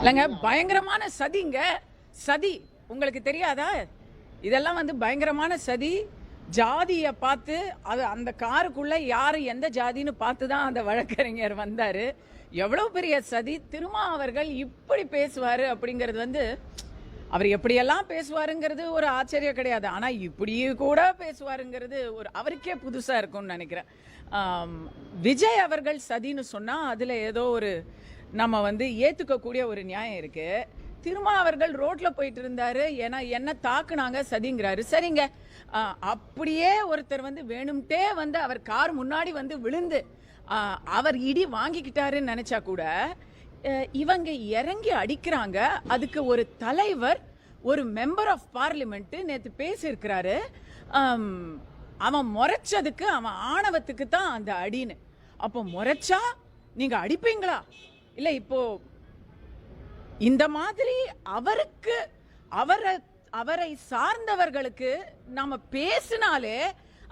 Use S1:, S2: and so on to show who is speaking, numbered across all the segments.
S1: இல்லைங்க பயங்கரமான சதிங்க. சதி. உங்களுக்கு தெரியாதா? இதெல்லாம் வந்து பயங்கரமான சதி. ஜாதியை பார்த்து அது அந்த காருக்குள்ளே யார் எந்த ஜாதின்னு பார்த்து தான் அந்த வழக்கறிஞர் வந்தார். எவ்வளோ பெரிய சதி. திருமா அவர்கள் இப்படி பேசுவார் அப்படிங்கிறது வந்து அவர் எப்படியெல்லாம் பேசுவாருங்கிறது ஒரு ஆச்சரியம் கிடையாது. ஆனால் இப்படி கூட பேசுவாருங்கிறது ஒரு அவருக்கே புதுசாக இருக்கும்னு நினைக்கிறேன். விஜய் அவர்கள் சதின்னு சொன்னால் அதில் ஏதோ ஒரு நம்ம வந்து ஏற்றுக்கக்கூடிய ஒரு நியாயம் இருக்கு. திருமா அவர்கள் ரோட்டில் போயிட்டு இருந்தாரு. ஏன்னா என்ன தாக்குனாங்க சதிங்கிறாரு. சரிங்க. அப்படியே ஒருத்தர் வந்து வேணும்ட்டே வந்து அவர் கார் முன்னாடி வந்து விழுந்து அவர் இடி வாங்கிக்கிட்டாருன்னு நினைச்சா கூட இவங்க இறங்கி அடிக்கிறாங்க. அதுக்கு ஒரு தலைவர் ஒரு மெம்பர் ஆஃப் பார்லிமெண்ட்டு நேற்று பேசியிருக்கிறாரு. அவன் முறைச்சதுக்கு அவன் ஆணவத்துக்கு தான் அந்த அடின்னு. அப்போ முறைச்சா நீங்கள் அடிப்பீங்களா? இல்லை இப்போ இந்த மாதிரி அவருக்கு அவரை அவரை சார்ந்தவர்களுக்கு நாம பேசினாலே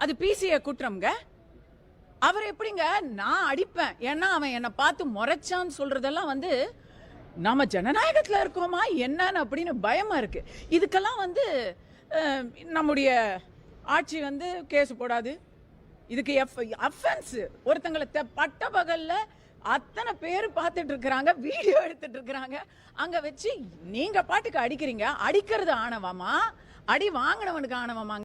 S1: அது பிசிய குற்றம்ங்க. அவர் எப்படிங்க நான் அடிப்பேன் ஏன்னா அவன் என்னை பார்த்து முறைச்சான்னு சொல்றதெல்லாம் வந்து நாம ஜனநாயகத்தில் இருக்கோமா என்னன்னு அப்படின்னு பயமா இருக்கு. இதுக்கெல்லாம் வந்து நம்முடைய ஆட்சி வந்து கேஸ் போடாது. இதுக்கு எஃப் அஃபென்ஸ் ஒருத்தங்களை பட்ட பகலில் அத்தனை பேர் பார்த்துட்டு இருக்கிறாங்க வீடியோ எடுத்துட்டு இருக்கிறாங்க அங்க வச்சு நீங்க பாட்டுக்கு அடிக்கிறீங்க. அடிக்கிறது ஆணவமா? அடி வாங்கினவனுக்கு ஆணவமாங்க.